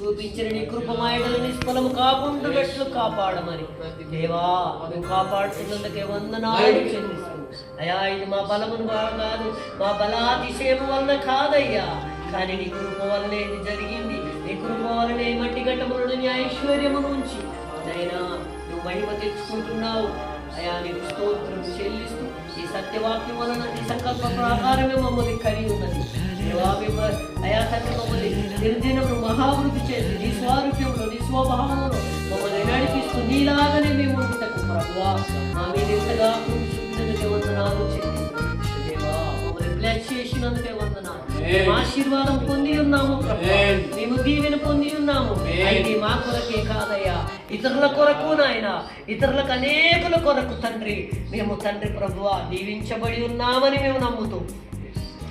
చూపించిన నీ కృపమాయడలు నిష్ఫలము కాకుండాట్లు కాపాడమని. దేవా నువ్వు కాపాడుతున్నందుకే వందనాలు చెల్లిస్తూ. అయా ఇది మా బలమును కాదు మా బలాతిశయము వలన కాదయ్యా. కానీ నీ కృప వలనే ఇది జరిగింది. నీ కృప వలనే ఈ మట్టి ఘట్టములను నీ ఐశ్వర్యము నుంచి. నైనా నువ్వు మహిమ తెచ్చుకుంటున్నావు. అయా నీకు స్తోత్రం చెల్లిస్తూ ఈ సత్యవాక్యం వలన నీ సంకల్ప ప్రకారమే మమ్మల్ని కలిగి ఉన్నది. అయా తండ్రి మమ్మల్ని దినదినము మహావృద్ధి చేసి నీ స్వారూప్యంలో నీ స్వభావంలో మమ్మల్ని నడిపిస్తూ నీలాగానే మేము ఉంటకు ప్రభువా. మా మీద కృప చూపినందుకే వందనాలు. దేవా మమ్మల్ని బ్లెస్ చేసినందుకే వందనాలు. ఆశీర్వాదం పొంది ఉన్నాము ప్రభువా. మేము దీవెన పొంది ఉన్నాము. అయితే మా కొరకే కాదయ్యా. ఇతరుల కొరకు నాయన ఇతరులకు అనేకుల కొరకు తండ్రి మేము తండ్రి ప్రభువా దీవించబడి ఉన్నామని మేము నమ్ముతూ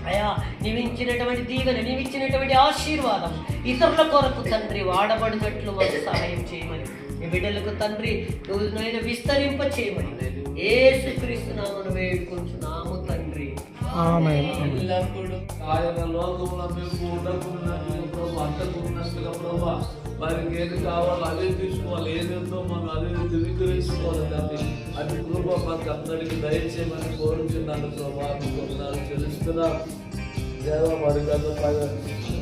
అయా నీవించినటువంటి దీవెన నీవిచ్చినటువంటి ఆశీర్వాదం ఇతరుల కొరకు తండ్రి వాడబడినట్లు మాకు సహాయం చేయమని నీ బిడ్డలకు తండ్రి నువ్వు నాయన విస్తరింప చేయమని ఏసుక్రీస్తు నామను వేడుకుంటున్నాము తండ్రి. ఆమేన్. ఎల్లప్పుడూ ఆయన లోకంలో మేము ఉండకున్నట్లు ప్రభు అంతకున్నట్లుగా ప్రభు వారికి ఏది కావాలో అదే తీసుకోవాలి. ఏదేందో మనం అదే ధృవీకరించుకోవాలి తండ్రి అది కృప మాకు అందరికీ దయచేయమని కోరుతున్నాను ప్రభా. నాకు తెలుస్తున్నాను దేవ మరి గత పది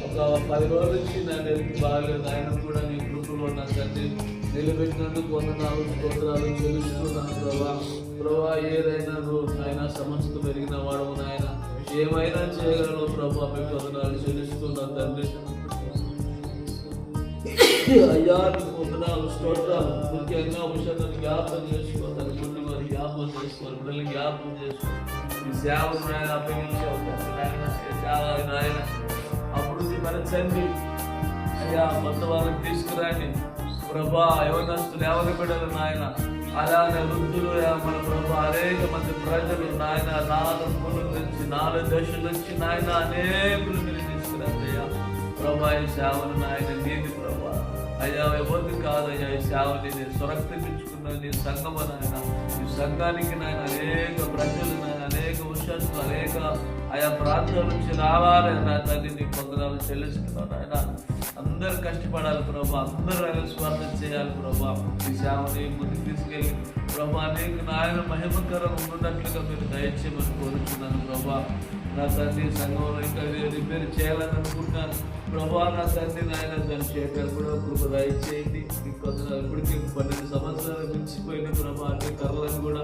ఒక పది రోజుల నుంచి నేను ఎదుగు బాగలేదు? ఆయన కూడా నీ కృపలో నా తండ్రి నిలబెట్టినందుకు వందనాలు స్తోత్రాలు చెల్లిస్తున్నాను ప్రభా. ప్రభా ఏదైనా నువ్వు ఆయన సమస్త పెరిగిన వాడు నాయన ఏమైనా చేయగలను ప్రభా మీకు వందనాలు చెల్లిస్తున్నాను తండ్రి. అయ్యా పొందనాలు స్తోత్రాలు ముఖ్యంగా విషయాన్ని జ్ఞాపకం చేసుకో తన గుండె వారి జ్ఞాపకం చేసుకోవాలి పిల్లల్ని జ్ఞాపకం చేసుకో. ఈ సేవను నాయన అప్పగించావు నాయన సేవ నాయన. అభివృద్ధి పరచండి. అయ్యా కొత్త వాళ్ళకి తీసుకురాండి. ప్రభా యవనస్తులు ఎవరి బిడ్డలు నాయన. అలానే వృద్ధులు మన ప్రభా అనేక మంది ప్రజలు నాయన నాలుగు మూల నుంచి నాలుగు దశల నుంచి నాయన అనేకులు మీరు తీసుకురండి ప్రభా ఈ సేవను నాయన నీది ప్రభా. అయ్యా ఎవరిది కాదయ్యా ఈ సేవని నేను సురక్షించుకున్న నీ సంఘం నాయన. ఈ సంఘానికి నాయన అనేక ప్రజలు నాయన అనేక విషయాలు అనేక ఆయా ప్రాంతాల నుంచి రావాలని నా తల్లి నీ పొందనాలు చెల్లిస్తున్నాను ఆయన అందరు కష్టపడాలి ప్రభా. అందరూ ఆయన స్వార్థం చేయాలి ప్రభా. ఈ సేవని ముందుకు తీసుకెళ్ళి ప్రభా నీకు నాయన మహిమకరం ఉన్నట్లుగా మీరు దయచేయమని కోరుతున్నాను ప్రభా. నా తండ్రి సంఘంలో ఇంకా రిపేర్ చేయాలని అనుకుంటున్నాను ప్రభా నా తండ్రి నాయన దాన్ని చేయగల కూడా కృప దయచేయండి. మీకు కొందరు ఇప్పటికే పన్నెండు సంవత్సరాలు మించిపోయినాయి ప్రభా. అన్ని కర్రలను కూడా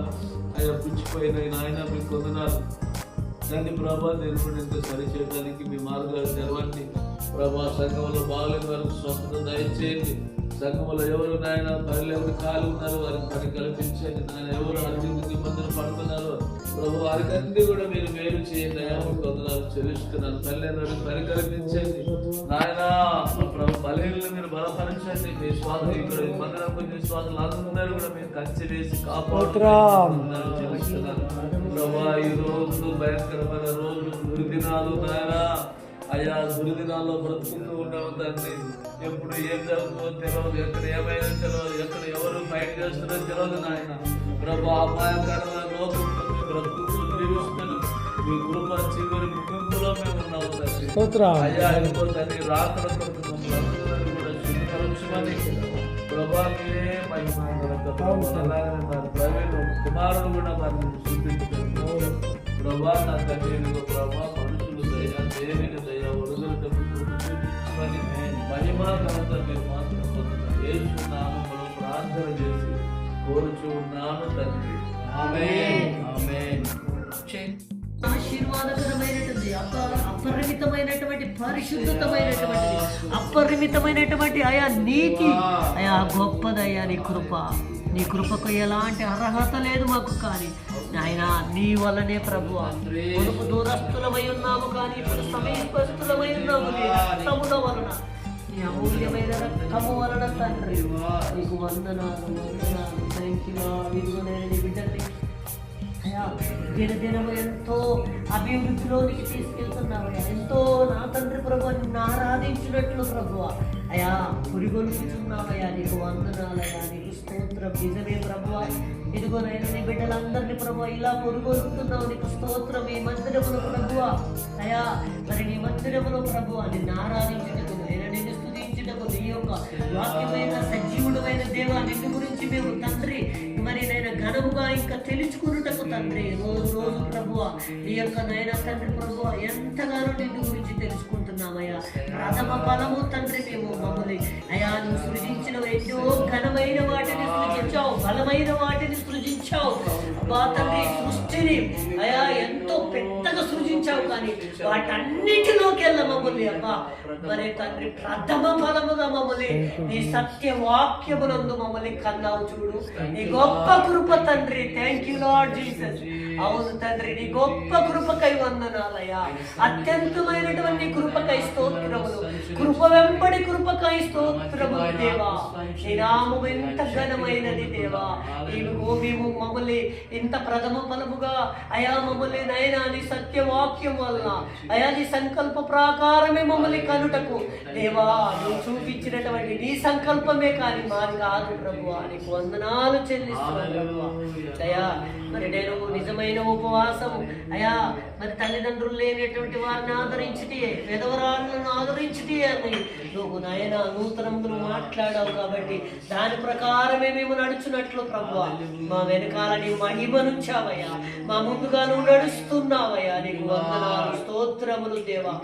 ఆయన పుచ్చిపోయినాయి నాయన. మీకు కొందనాలు దాన్ని ప్రభా నిర్మూలింత సరిచేయడానికి మీ మార్గాలు తెరవండి ప్రభా సంఘంలో బాగలేని వారికి స్వస్థత దయచేయండి. సంఘంలో ఎవరు నాయన పనులు ఎవరు కాలు ఉన్నారు వారికి పని కల్పించండి. నాయన ఎవరు అభివృద్ధి ఇబ్బందులు పడుతున్నారు ప్రభు వారికి అన్ని కూడా మీరు మేలు చేయండి. అయ్యా మీకు వందనాలు చెల్లిస్తున్నాను. తల్లి పని కల్పించండి. నాయనా మీరు బలపరచండి. మీ స్వాతం ఇక్కడ మందిరం కొంచెం స్వాతం అందరూ కూడా. మీరు కంచె వేసి కాపాడుతున్నారు ప్రభా ఈ రోజు భయంకరమైన రోజు. దుర్దినాలు నాయనా అయా దుర్దినాల్లో బ్రతుకుతూ ఉన్నాము తండ్రి. ఎప్పుడు ఏం జరుగుతుందో తెలియదు ఎక్కడ ఏమైనా తెలియదు ఎక్కడ ఎవరు ఫైట్ చేస్తున్నారో తెలియదు నాయన. ప్రభా అపాయకరమైన మీ బ్రతుకుతూ జీవిస్తున్నాను మీ కృప చివరి ముగింపులో మేము ఉన్నాము తండ్రి. అయ్యా ఇదిగో తండ్రి రాకడ కొరకు ప్రభా మీరే మహిమ అలాగనే మరి ప్రవీణ్ కుమారుడు కూడా వారిని శుద్ధించారు ప్రభా నా తండ్రి ప్రభా మనుషులు దయ దేవుని దయ ఒరుగులతో చూపించమని మహిమా ఘనత మీరు మాత్రం పొందుతారు ప్రార్థన చేసి కోరుచు ఉన్నాను తండ్రి ఆశీర్వాదకరమైనటువంటి అప- అపరిమితమైనటువంటి పరిశుద్ధతమైనటువంటి అపరిమితమైనటువంటి అయా నీతి. అయా గొప్పదయ్యా నీ కృప. నీ కృపకు ఎలాంటి అర్హత లేదు మాకు కానీ. నాయన నీ వల్లనే ప్రభు. మునుపు దూరస్తులమై ఉన్నాము కానీ ఇప్పుడు సమీపస్తులమై ఉన్నాము రక్తముల వలన. నీ అమూల్యమైన రక్తము వలన తండ్రి. నీకు వందనాలు వందనాలు. థ్యాంక్ యూ నీకు దినదినము ఎంతో అభివృద్ధిలోనికి తీసుకెళ్తున్నావయ్యా. ఎంతో నా తండ్రి ప్రభు నిన్ను ఆరాధించినట్లు ప్రభు అయా పురిగొలుపుతున్నావయ్యా నీకు వందనాలయ్యా నీకు స్తోత్రం. నిజమే ప్రభు ఇదిగోనైనా నీ బిడ్డలందరినీ ప్రభు ఇలా పురుగొలుపుతున్నావు. నీకు స్తోత్రం ఈ మందిరములు ప్రభు అయా మరి నీ మందిరములో ప్రభు నిన్ను ఆరాధించినకు నేను నిన్ను స్థుతించినకు నీ వాక్యమైన సజీవుడమైన దేవా నిన్ను నిలుచుకున్నటకు తండ్రి. రోజు రోజు ప్రభువ నీ యొక్క నయన తండ్రి ప్రభు ఎంతగానో నిన్ను గురించి తెలుసుకుంటున్నామయ్యా. ప్రథమ ఫలము తండ్రి మేము మమ్మల్ని. అయా నువ్వు సృజించిన ఎన్నో ఘనమైన వాటిని సృజించావు బలమైన వాటిని సృజించావు. అబ్బా తండ్రి సృష్టిని అయా ఎంతో పెద్దగా సృజించావు కానీ వాటన్నిటిలోకి వెళ్ళ అబ్బా మరి తండ్రి ప్రథమ ఫలముగా మమ్మల్ని నీ సత్య వాక్యమునందు మమ్మల్ని కన్నావు చూడు. నీ గొప్ప కృప తండ్రి. థ్యాంక్ యూ లార్డ్ జీసస్ అవును తండ్రి నీ గొప్ప కృపకై వందనాలయ్యా అత్యంతమైనటువంటి కృపకై స్తోత్రములు. కృప వెంబడి కృపకై స్తోత్రములు దేవా. నీ నామం ఎంత ఘనమైనది దేవా. నీవు మేము మమ్మల్ని ఇంత ప్రథమ ఫలముగా అయా మమ్మల్ని నైనా నీ సత్యవాక్యం వలన అయా నీ సంకల్ప ప్రకారమే మమ్మల్ని కనుటకు. దేవా నువ్వు చూపించినటువంటి నీ సంకల్పమే కానీ మాది కాదు ప్రభు. నీకు వందనాలు చెల్లిస్తున్నాను అయా మరి నేను నిజమైన ఉపవాసము. అయా మరి తల్లిదండ్రులు లేనటువంటి వారిని ఆదరించితే పెదవరాళ్ళను ఆదరించితే అని నువ్వు నాయన నూతనములు మాట్లాడావు కాబట్టి దాని ప్రకారమే మేము నడుచున్నట్లు ప్రభు మా వెనకాల నీ మహిమనుంచావయ్యా. మా ముందుగా నువ్వు నడుస్తున్నావయ్యా. నీకు వందనాలు స్తోత్రములు దేవా.